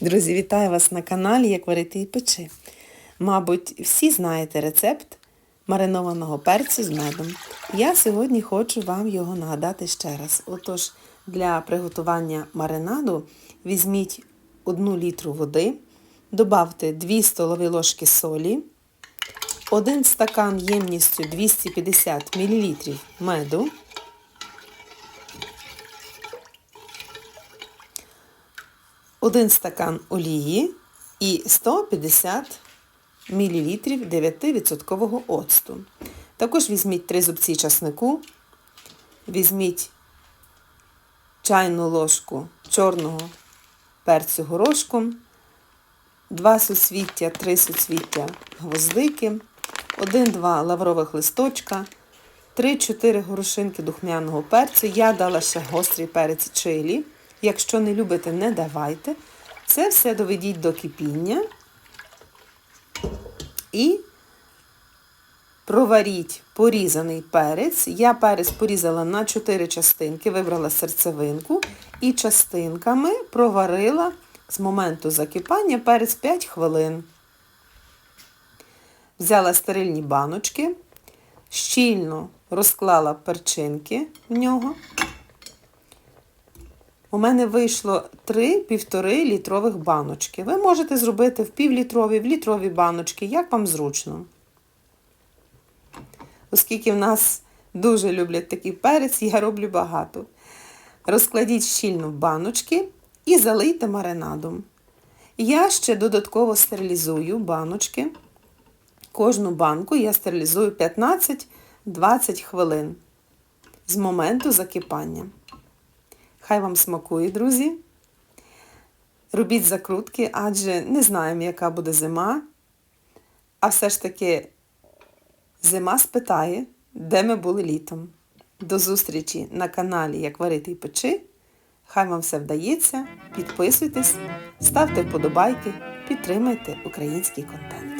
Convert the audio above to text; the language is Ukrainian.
Друзі, вітаю вас на каналі Як варити і печи. Мабуть, всі знаєте рецепт маринованого перцю з медом. Я сьогодні хочу вам його нагадати ще раз. Отож, для приготування маринаду візьміть 1 літру води, добавте 2 столові ложки солі, 1 стакан ємністю 250 мл меду, один стакан олії і 150 мл 9% оцту. Також візьміть 3 зубці часнику, візьміть чайну ложку чорного перцю горошком, 2 суцвіття, 3 суцвіття гвоздики, 1-2 лаврових листочка, 3-4 горошинки духмяного перцю. Я дала ще гострий перець чилі. Якщо не любите, не давайте. Це все доведіть до кипіння і проваріть порізаний перець. Я перець порізала на 4 частинки, вибрала серцевинку і частинками проварила з моменту закипання перець 5 хвилин. Взяла стерильні баночки, щільно розклала перчинки в нього. У мене вийшло 3-1,5 літрових баночки. Ви можете зробити в півлітрові, в літрові баночки, як вам зручно. Оскільки в нас дуже люблять такий перець, я роблю багато. Розкладіть щільно в баночки і залийте маринадом. Я ще додатково стерилізую баночки. Кожну банку я стерилізую 15-20 хвилин з моменту закипання. Хай вам смакує, друзі. Робіть закрутки, адже не знаємо, яка буде зима. А все ж таки зима спитає, де ми були літом. До зустрічі на каналі Як варити і печи. Хай вам все вдається. Підписуйтесь, ставте вподобайки, підтримайте український контент.